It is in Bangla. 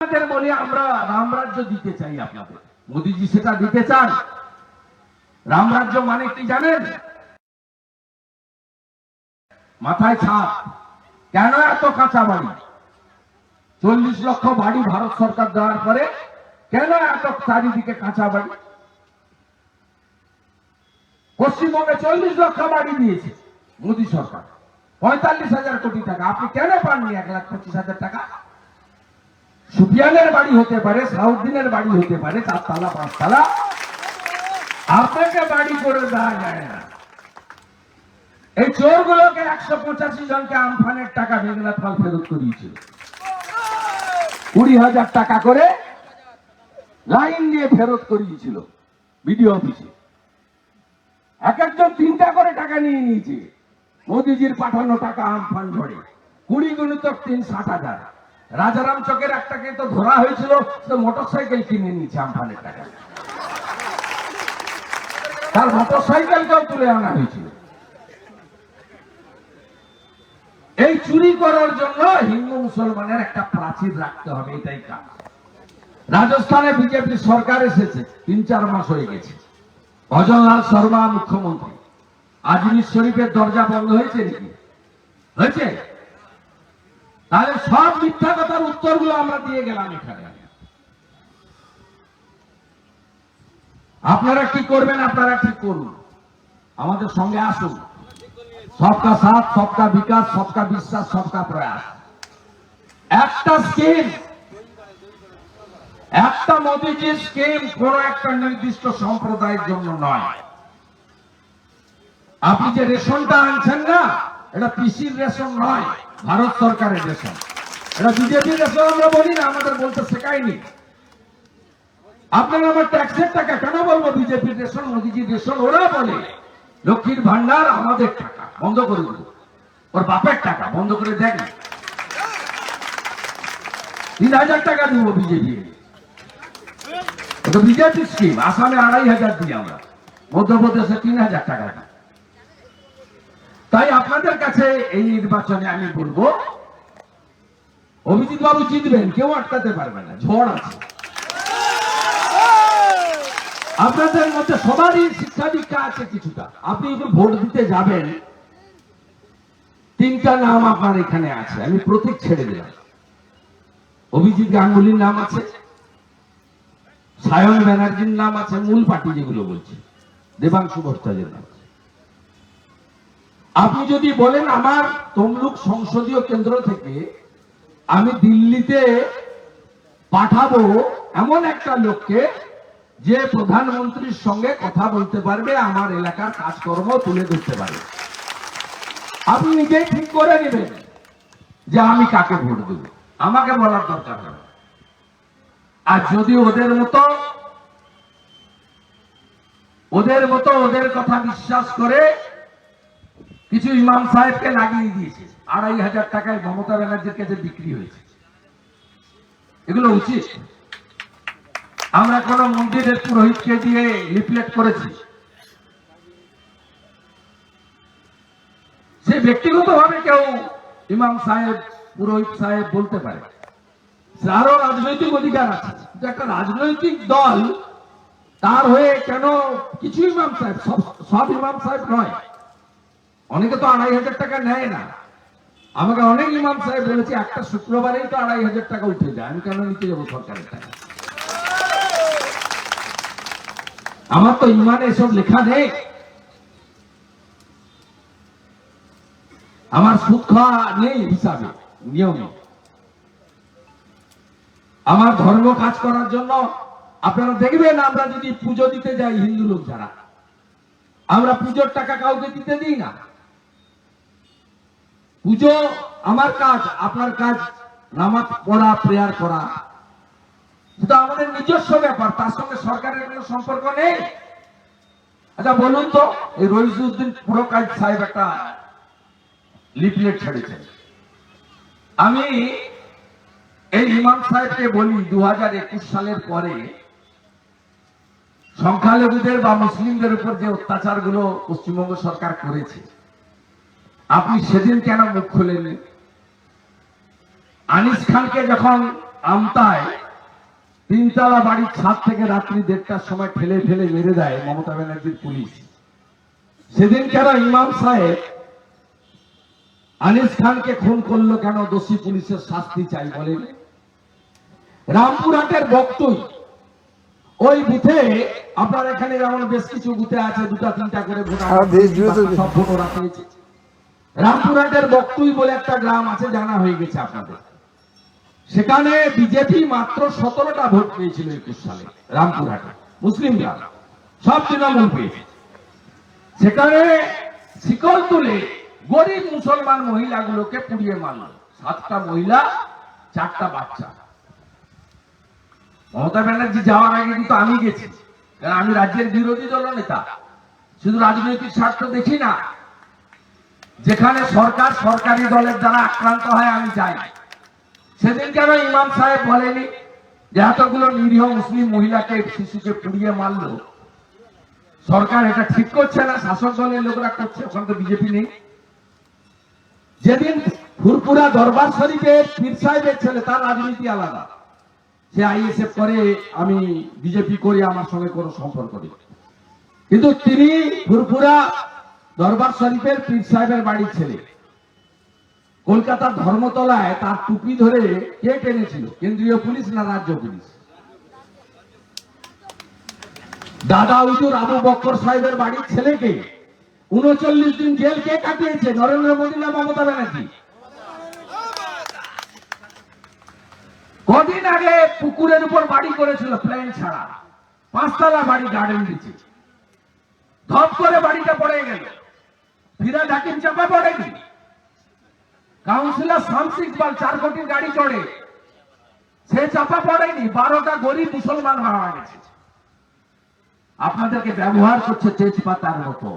আপনাদের বলি, আমরা রামরাজ্য দিতে চাই আপনাদের। সেটা দিতে চান। রামরাজ্য মানে কি জানেন? মাথায় ছাপ। কেন এত কাঁচা বাড়ি চল্লিশ লক্ষ বাড়ি ভারত সরকার দেওয়ার পরে কেন এত চারিদিকে কাঁচা বাড়ি পশ্চিমবঙ্গে চল্লিশ লক্ষ বাড়ি দিয়েছে মোদী সরকার। পঁয়তাল্লিশ হাজার কোটি টাকা। আপনি কেন পাননি এক লাখ পঁচিশ হাজার টাকা? সুফিয়ানের বাড়ি হতে পারে, সাউদ্দিনের বাড়ি হতে পারে চারতলা পাঁচতলা আপনাকে বাড়ি করে দেওয়া যায় না। এই চোরগুলোকে একশো পঁচাশি জনকে আমফানের টাকা মেঘনাথ পাল ফেরত করিয়েছিল কুড়ি হাজার টাকা করে লাইন দিয়ে ফেরত করিয়েছিল বিডিও অফিসে। এক একজন তিনটা করে টাকা নিয়ে নিয়েছে। মোদিজির পাঠানো টাকা আমফান ঝড়ে কুড়ি গুণিতক তিন, ষাট হাজার। রাজারাম চকের একটাকে তো ধরা হয়েছিল, তো মোটর সাইকেল কিনে নিয়েছে আমফানের টাকা। তার মোটর সাইকেলকেও তুলে আনা হয়েছিল। এই চুরি করার জন্য হিন্দু মুসলমানের একটা প্রাচীর রাখতে হবে, এটাই কাজ। রাজস্থানে বিজেপি সরকার এসেছে, তিন চার মাস হয়ে গেছে। ভজনলাল শর্মা মুখ্যমন্ত্রী। আজমির শরীফের দরজা বন্ধ হয়েছে নাকি? হয়েছে? তাহলে সব মিথ্যা কথার উত্তরগুলো আমরা দিয়ে গেলাম এখানে। আপনারা কি করবেন, আপনারা ঠিক করুন। আমাদের সঙ্গে আসুন। সবকা সাথ, সবকা বিকাশ, সবকা বিশ্বাস, সবকা প্রয়াস। একটা স্কিম, একটা মোদীজির স্কিম কোন একটা নির্দিষ্ট সম্প্রদায়ের জন্য নয়। আপনি যে রেশনটা আনছেন না, এটা পিসির রেশন নয়। ভারত সরকারের রেশন এটা বিজেপির রেশন আমরা বলি না, আমাদের বলতে শেখায়নি। আপনারা আমার ট্যাক্সের টাকা কেন বলব বিজেপির রেশন মোদীজির রেশন ওরা বলে, লক্ষ্মীর ভান্ডার আমাদের টাকা, বন্ধ করে দেবো। ওর বাপের টাকা, বন্ধ করে দেখ তিন হাজার টাকা দিব বিজেপি। বিজেপি স্কিম আসামে আড়াই হাজার দিই আমরা। মধ্যপ্রদেশে তিন হাজার টাকা। তাই আপনাদের কাছে এই নির্বাচনে আমি বলব, অভিজিৎ বাবু জিতবেন, কেউ আটকাতে পারবে না, ঝড় আছে। আপনাদের মধ্যে সবারই শিক্ষা দীক্ষা আছে কিছুটা। আপনি যখন ভোট দিতে যাবেন, তিনটা নাম আপনার এখানে আছে, আমি প্রতীক ছেড়ে দিলাম। অভিজিৎ গাঙ্গুলির নাম আছে, সায়ন ব্যানার্জির নাম আছে, মূল পার্টি যেগুলো বলছে, দেবাংশু ভট্টাচার্যের নাম আছে। আপনি যদি বলেন আমার তমলুক সংসদীয় কেন্দ্র থেকে আমি দিল্লিতে পাঠাবো এমন একটা লোককে যে প্রধানমন্ত্রীর সঙ্গে কথা বলতে পারবে, আমার এলাকার কাজকর্ম তুলে ধরতে পারবে। আপনি নিজেই ঠিক করে নেবেন যে আমি কাকে ভোট দেব। আমাকে বলার দরকার হবে আর যদি ওদের মতো ওদের মতো ওদের কথা বিশ্বাস করে কিছু ইমাম সাহেবকে লাগিয়ে দিয়েছে। আড়াই হাজার টাকায় মমতা ব্যানার্জির কাছে বিক্রি হয়েছে। এগুলো উচিত। আমরা কোন মন্দিরের পুরোহিতকে দিয়ে লিফলেট করেছি। সে ব্যক্তিগতভাবে কেউ ইমাম সাহেব, পুরোহিত সাহেব বলতে পারে তারও রাজনৈতিক অধিকার আছে। একটা রাজনৈতিক দল তার হয়ে কেন কিছু ইমাম সাহেব সব ইমাম সাহেব নয়। অনেকে তো আড়াই হাজার টাকা নেয় না। আমাকে অনেক ইমাম সাহেব বলেছে, একটা শুক্রবারেই তো আড়াই হাজার টাকা উঠে যায়। আমি কেন নিতে যাব সরকারের টাকা? আমার তো ইমানে এসব লেখা নেই। আমার সুদ খাওয়া নেই হিসাবে, নিয়মে। আমার ধর্ম কাজ করার জন্য আপনারা দেখবেন, আমরা যদি পুজো দিতে যাই হিন্দু লোক যারা, আমরা পুজোর টাকা কাউকে দিতে দিই না। পুজো আমার কাজ, আপনার কাজ, নামাজ পড়া, প্রেয়ার করা। সেটা আমাদের নিজস্ব ব্যাপার, তার সঙ্গে সরকারের কোনো সম্পর্ক নেই। আচ্ছা বলুন তো, এই রইজুদ্দিন পুরকাজ সাহেব একটা লিফলেট ছেড়েছেন। আমি এই ইমাম সাহেবকে বলি দু হাজার একুশ সালের পরে সংখ্যালঘুদের বা মুসলিমদের উপর যে অত্যাচারগুলো পশ্চিমবঙ্গ সরকার করেছে আপনি সেদিন কেন মুখ খুলেননি? আনিস খানকে যখন আমতায় তিনতলা বাড়ির ছাদ থেকে রাত্রি দেড়টার সময় ঠেলে ঠেলে মেরে দেয় মমতা ব্যানার্জির পুলিশ। সেদিন কেন ইমাম সাহেব আনিস খানকে খুন করল কেন দোষী পুলিশের শাস্তি চাই বলেন? রামপুরহাটের বক্তই ওই বুথে আপনার এখানে যেমন বেশ কিছু বুথে আছে দুটা তিনটা করে ভোট হ্যাঁ। সব ভোট ওরা পেয়েছে রামপুরহাটের বক্তুই বলে একটা গ্রাম আছে, জানা হয়ে গেছে আপনাদের। সেখানে বিজেপি মাত্র সতেরোটা ভোট পেয়েছিল একুশ সালে, রামপুরহাটে। মুসলিম গ্রাম সব তৃণমূল পেয়েছে। সেখানে শিকল তুলে গরিব মুসলমান মহিলাগুলোকে পুড়িয়ে মারল। সাতটা মহিলা, চারটা বাচ্চা। মমতা ব্যানার্জি যাওয়ার আগে কিন্তু আমি গেছি। কারণ আমি রাজ্যের বিরোধী দল নেতা শুধু রাজনৈতিক স্বার্থ দেখি না যেখানে সরকার সরকারি দলের দ্বারা আক্রান্ত হয়, আমি যাই। সেদিন কেন ইমাম সাহেব বলেনি যে এতগুলো নিরীহ মুসলিম মহিলাকে শিশুকে পুড়িয়ে মারলো। সরকার এটা ঠিক করছে না, শাসক দলের লোকরা করছে, ওখানে তো বিজেপি নেই। যেদিন ফুরপুরা দরবার শরীফের পীর সাহেবের ছেলে, তার রাজনীতি আলাদা। সে আইএসএফ করে, আমি বিজেপি করি, আমার সঙ্গে কোনো সম্পর্ক নেই। কিন্তু তিনি ফুরপুরা দরবার শরীফের পীর সাহেবের বাড়ির ছেলে। কলকাতার ধর্মতলায় তার টুপি ধরে কে টেনেছিল? কেন্দ্রীয় পুলিশ না রাজ্য পুলিশ? দাদা হুজুর আবু বক্কর সাহেবের বাড়ির ছেলেকে উনচল্লিশ দিন জেল কে কাটিয়েছে? নরেন্দ্র মোদী না মমতা ব্যানার্জি? কদিন আগে পুকুরের উপর বাড়ি করেছিল প্লেন ছাড়া। পাঁচতলা বাড়ি গার্ডেন দিচ্ছে। ধপ করে বাড়িটা পড়ে গেল। ফিরা ঢাকি চাপা পড়েনি কাউন্সিলর শামস ইকবাল চার কোটির গাড়ি চড়ে। সে চাপা পড়েনি, বারোটা গরিব মুসলমান মারা গেছে। আপনাদেরকে ব্যবহার করছে তেজপাতার মতো।